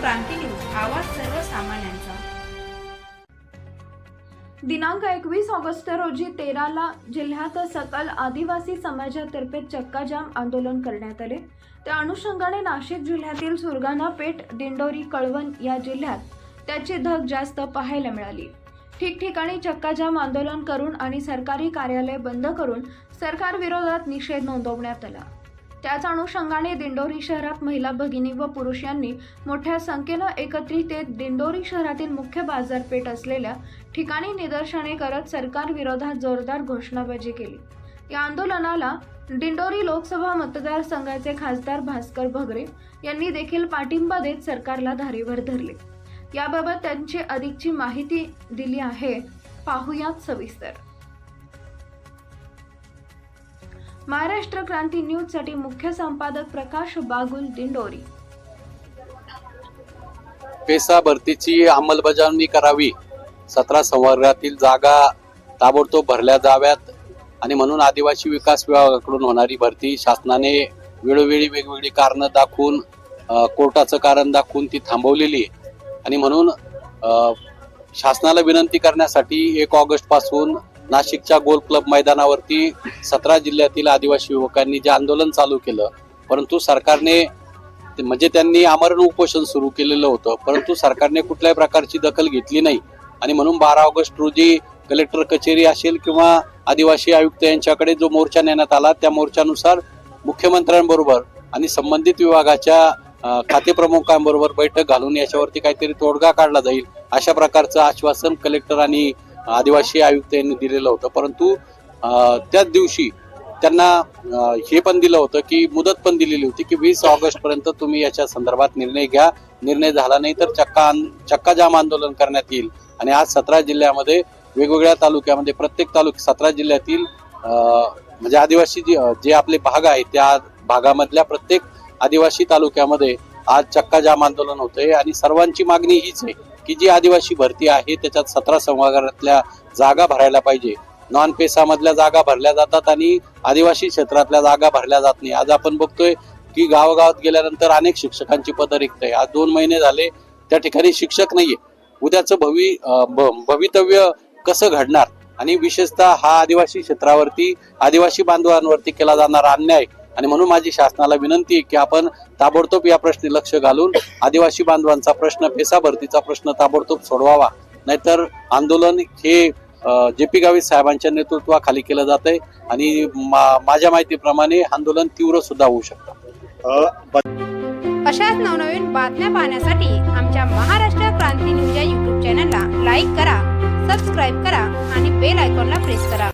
क्रांती news आवाज सर्वसामान्यांचा. दिनांक एकवीस ऑगस्ट रोजी तेराला जिल्ह्यात सकल आदिवासी समाजातर्फे चक्काजाम आंदोलन करण्यात आले. त्या अनुषंगाने नाशिक जिल्ह्यातील सुरगाणा पेठ दिंडोरी कळवण या जिल्ह्यात त्याची धग जास्त पाहायला मिळाली. ठिकठिकाणी चक्काजाम आंदोलन करून आणि सरकारी कार्यालय बंद करून सरकार विरोधात निषेध नोंदवण्यात आला. त्याच अनुषंगाने दिंडोरी शहरात महिला भगिनी व पुरुष यांनी मोठ्या संख्येनं एकत्रित येत दिंडोरी शहरातील मुख्य बाजारपेठ असलेल्या ठिकाणी निदर्शने करत सरकार विरोधात जोरदार घोषणाबाजी केली. या आंदोलनाला दिंडोरी लोकसभा मतदारसंघाचे खासदार भास्कर भगरे यांनी देखील पाठिंबा देत सरकारला धारेवर धरले. याबाबत त्यांची अधिकची माहिती दिली आहे. पाहुयात सविस्तर. महाराष्ट्र क्रांती न्यूजसाठी मुख्य संपादक प्रकाश बागुल दिंडोरी. पेसा भरतीची अंमलबजावणी करावी. सतरा संवर्गातील जागा ताबडतोब भरल्या जाव्यात आणि म्हणून आदिवासी विकास विभागाकडून होणारी भरती शासनाने वेळोवेळी वेगवेगळी कारणं दाखवून कोर्टाचं कारण दाखवून ती थांबवलेली आहे. आणि म्हणून शासनाला विनंती करण्यासाठी एक ऑगस्टपासून नाशिकच्या गोल क्लब मैदानावरती सतरा जिल्ह्यातील आदिवासी युवकांनी जे आंदोलन चालू केलं परंतु सरकारने ते- म्हणजे त्यांनी आमरण उपोषण सुरू केलेलं होतं परंतु सरकारने कुठल्याही प्रकारची दखल घेतली नाही. आणि म्हणून बारा ऑगस्ट रोजी कलेक्टर कचेरी असेल किंवा आदिवासी आयुक्त यांच्याकडे जो मोर्चा नेण्यात आला त्या मोर्चानुसार मुख्यमंत्र्यांबरोबर आणि संबंधित विभागाच्या खातेप्रमुखांबरोबर बैठक घालून याच्यावरती काहीतरी तोडगा काढला जाईल अशा प्रकारचं आश्वासन कलेक्टर आणि आदिवासी आयुक्त यांनी दिलेलं होतं. परंतु त्याच दिवशी त्यांना हे पण दिलं होतं की मुदत पण दिलेली होती की वीस ऑगस्ट पर्यंत तुम्ही याच्या संदर्भात निर्णय घ्या. निर्णय झाला नाही तर चक्का आन- चक्का जाम आंदोलन करण्यात येईल. आणि आज सतरा जिल्ह्यामध्ये वेगवेगळ्या तालुक्यामध्ये प्रत्येक तालुक्या सतरा जिल्ह्यातील म्हणजे आदिवासी जे जे आपले भाग आहेत त्या भागामधल्या प्रत्येक आदिवासी तालुक्यामध्ये आज चक्का जाम आंदोलन होतंय. आणि सर्वांची मागणी हीच आहे की जी आदिवासी भरती आहे त्याच्यात सतरा संभागातल्या जागा भरायला पाहिजे. नॉन पेसामधल्या जागा भरल्या जातात आणि आदिवासी क्षेत्रातल्या जागा भरल्या जात नाही. आज आपण बघतोय की गावागावात गेल्यानंतर अनेक शिक्षकांची पदं रिक्त आहे. आज दोन महिने झाले त्या ठिकाणी शिक्षक नाहीये. उद्याचं भवि भ- भवितव्य कसं घडणार? आणि विशेषतः हा आदिवासी क्षेत्रावरती आदिवासी बांधवांवरती केला जाणारा अन्याय आणि म्हणून माझी शासनाला विनंती आहे की आपण ताबडतोब या प्रश्नी लक्ष घालून आदिवासी बांधवांचा प्रश्न पेसा भरतीचा प्रश्न ताबडतोब सोडवावा. नाहीतर आंदोलन हे जे पी गावित साहेबांच्या नेतृत्वाखाली केलं जात आहे आणि माझ्या माहितीप्रमाणे आंदोलन तीव्र सुद्धा होऊ शकतं. अशाच नवनवीन बातम्या पाहण्यासाठी आमच्या महाराष्ट्र क्रांती न्यूज या युट्यूब चॅनलला लाईक करा सबस्क्राईब करा आणि बेल आयकॉनला प्रेस करा.